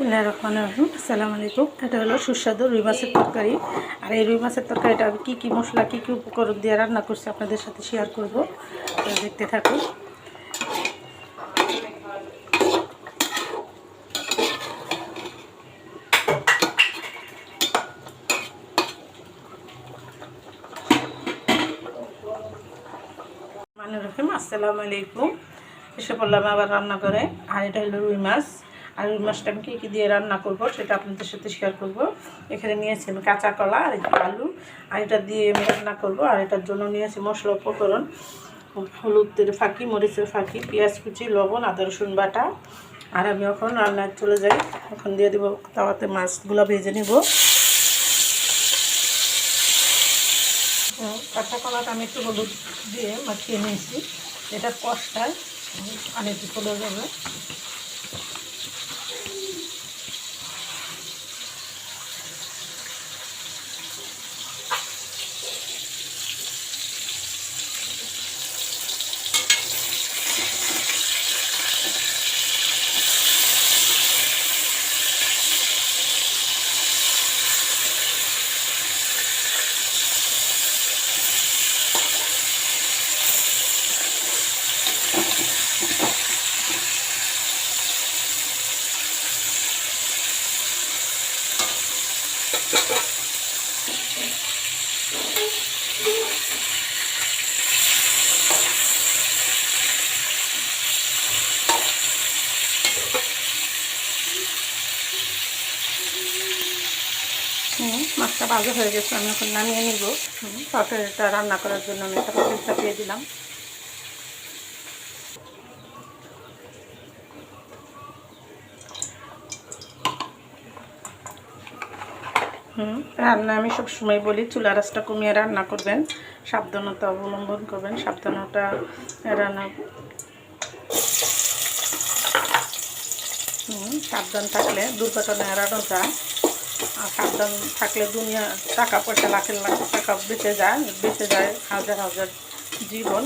বিসমুল্লাহ রহমান রহিম আসসালামু আলাইকুম। এটা হলো সুস্বাদু রুই মাছের তরকারি। আর এই রুই মাছের তরকারিটা আমি কী কী মশলা, কী কী উপকরণ দিয়ে রান্না করছি আপনাদের সাথে শেয়ার করব। দেখতে থাকুন। মানে রহিম আসসালামু আলাইকুম। এসে পড়লাম আবার রান্না করে আর এটা হলো রুই মাছ। আর রুই মাছটা আমি কী কী দিয়ে রান্না করব সেটা আপনাদের সাথে শেয়ার করব। এখানে নিয়েছি আমি কাঁচা কলা, আর একটু আলু, আর এটা দিয়ে আমি রান্না করব। আর এটার জন্য নিয়েছি মশলা উপকরণ, হলুদের ফাঁকি, মরিচের ফাঁকি, পেঁয়াজ কুচি, লবণ, আদা, রসুন বাটা। আর আমি এখন রান্নায় চলে যাই। এখন দিয়ে দেবো তাওয়াতে মাছগুলো ভেজে নেব। কাঁচা কলাটা আমি একটু হলুদ দিয়ে মাখিয়ে নিয়েছি। এটা কষটায় পানিতে চলে যাবে মাছটা ভাজা হয়ে গেছে, আমি এখন নামিয়ে নিব। তরকারিটা রান্না করার জন্য আমি একটা পাতিল চাপিয়ে দিলাম। হুম। রান্না আমি সব সময় বলি চুলা রাসটা কমিয়ে রান্না করবেন, সাবধানতা অবলম্বন করবেন, সাবধানতা রান্না হুম, সাবধান থাকলে দুর্ঘটনা এড়ানো যায়। আর সাবধান থাকলে দুনিয়া টাকা পয়সা লাখের লাখ টাকা বেঁচে যায় বেঁচে যায় হাজার হাজার জীবন।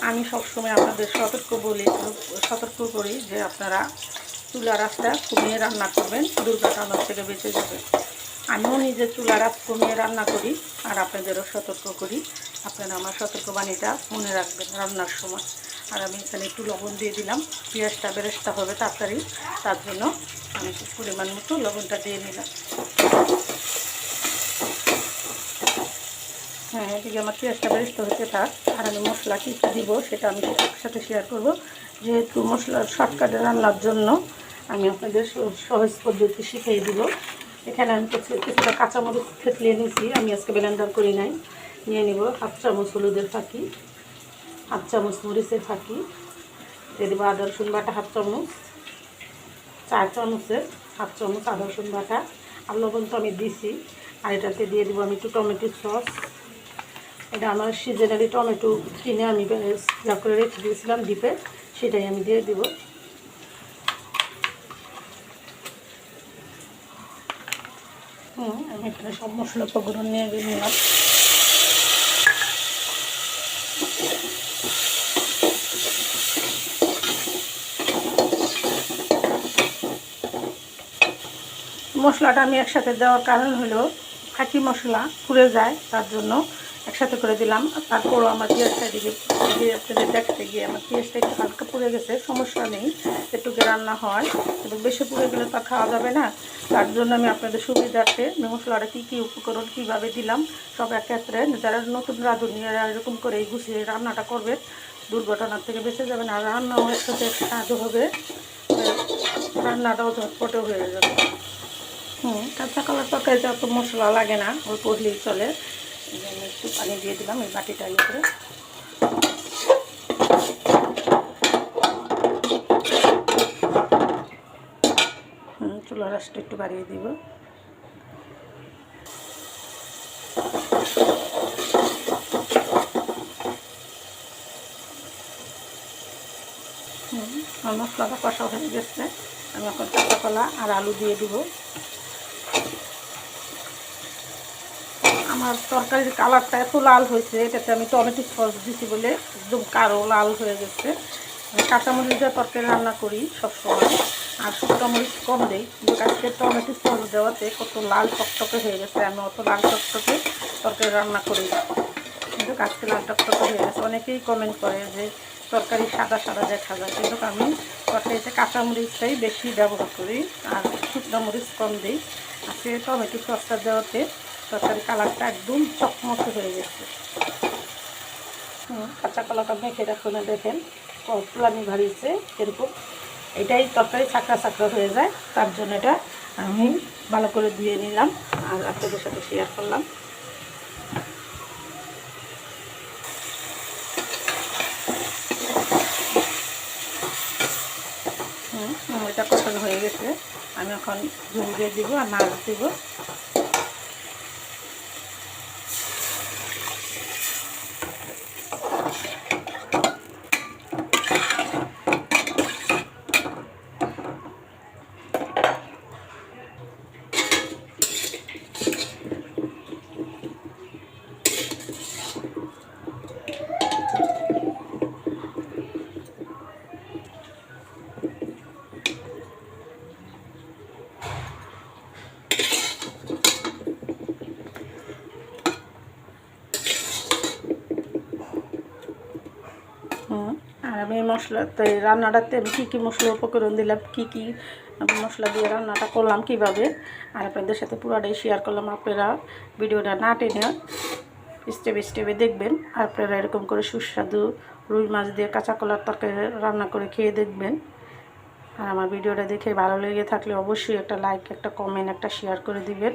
আমি সবসময় আপনাদের সতর্ক বলি, সতর্ক করি যে আপনারা চুলা রাস্তা কমিয়ে রান্না করবেন দুর্ঘটনার থেকে বেঁচে যাবে আমিও নিজে চুলা রাস কমিয়ে রান্না করি আর আপনাদেরও সতর্ক করি। আপনারা আমার সতর্কবাণীটা মনে রাখবেন রান্নার সময়। আর আমি এখানে একটু লবণ দিয়ে দিলাম। পেঁয়াজটা বেরেস্তা হবে তাড়াতাড়ি। তার জন্য আমি একটু পরিমাণ মতো লবণটা দিয়ে নিলাম। হ্যাঁ এদিকে আমার পেঁয়াজটা বেরেস্ত হতে থাক। আর আমি মশলা কী কী দিব সেটা আমি সাথে শেয়ার করব। যেহেতু মশলার শর্টকাটে রান্নার জন্য আমি আপনাদের সহজ পদ্ধতি শিখিয়ে দিব। এখানে আমি কিছু কিছুটা কাঁচামরিচ থেতলিয়ে নিয়েছি। আমি আজকে ব্লেন্ডার করি নাই। নিয়ে নিব হাফ চামচ হলুদের ফাঁকি, হাফ চামচ মরিচের ফাঁকি, দিয়ে দেবো আদা, রসুন বাটা হাফ চামচ, চার চামচের হাফ চামচ আদা, রসুন বাটা। আর লবণ তো আমি দিছি। আর এটাতে দিয়ে দেবো আমি একটু টমেটো সস। এটা আমার সিজনারি টমেটো কিনে আমি যা করে রেখে দিয়েছিলাম ডিপে সেটাই আমি দিয়ে দিব। আমি এখানে সব মশলা উপকরণ নিয়ে নিলাম। মশলাটা আমি একসাথে দেওয়ার কারণ হলো, ফাঁকি মশলা পুড়ে যায় তার জন্য একসাথে করে দিলাম। তারপরও আমার পেঁয়াজটা দিকে দিয়ে আপনাদের দেখতে গিয়ে আমার পেঁয়াজটা একটু হালকা পুড়ে গেছে, সমস্যা নেই একটুকে রান্না হয় কিন্তু বেশি পুড়ে গেলে তো খাওয়া যাবে না। তার জন্য আমি আপনাদের সুবিধার্থে মশলাটা কী কী উপকরণ কীভাবে দিলাম, সব একত্রে যারা নতুন রাঁধুনিরা এরকম করে গুছিয়ে রান্নাটা করবে, দুর্ঘটনার থেকে বেঁচে যাবেন আর রান্নাও একসাথে স্বাদও হবে, রান্নাটাও ঝটপটে হয়ে যাবে। হুম কাঁচা কলার তরকারিতে অত মশলা লাগে না ওই পড়লেই চলে। একটু পানি দিয়ে দিলাম, এই বাটিটার উপরে হুম চুলা রাসটা একটু বাড়িয়ে দিব। মশলাটা কষা হয়ে গেছে। আমি এখন কাঁচা কলা আর আলু দিয়ে দিব। আমার তরকারির কালারটা এত লাল হয়েছে, এটাতে আমি টমেটো সস দিছি বলে একদম কারও লাল হয়ে গেছে। কাঁচামরিচ দিয়ে তরকারি রান্না করি সবসময়। আর মরিচ কম দিই কিন্তু আজকে টমেটো সস দেওয়াতে কত লাল টকটকে হয়ে গেছে, আমি অত লাল টকটকে তরকারি রান্না করি কিন্তু আজকে লাল টকটকে হয়ে গেছে। অনেকেই কমেন্ট করে যে তরকারি সাদা সাদা দেখা যায়, কিন্তু আমি তরকারিতে কাঁচা মরিচটাই বেশি ব্যবহার করি আর শুকনো মরিচ কম দিই। আজকে টমেটো সসটা দেওয়াতে তরকারি কালারটা একদম চকমকে হয়ে গেছে। কাঁচা কলাটা মেখে রাখুন দেখেন কতলানি ভারিয়েছে এরকম। এটাই তরকারি ছাঁকড়া ছাঁকড়া হয়ে যায়, তার জন্য এটা আমি ভালো করে ধুয়ে নিলাম আর আপনাদের সাথে শেয়ার করলাম। হুম, এটা কষানো হয়ে গেছে। আমি এখন ঝুল দিয়ে দিব আর মাছ দিব। আমি মশলাতে রান্নাটাতে আমি কী কী মশলা উপকরণ দিলাম, কী কী মশলা দিয়ে রান্নাটা করলাম কীভাবে, আর আপনাদের সাথে পুরোটাই শেয়ার করলাম। আপনারা ভিডিওটা না টেনে স্টেপে স্টেপে দেখবেন, আর আপনারা এরকম করে সুস্বাদু রুই মাছ দিয়ে কাঁচা কলার তরকারি রান্না করে খেয়ে দেখবেন। আর আমার ভিডিওটা দেখে ভালো লেগে থাকলে অবশ্যই একটা লাইক একটা কমেন্ট একটা শেয়ার করে দিবেন।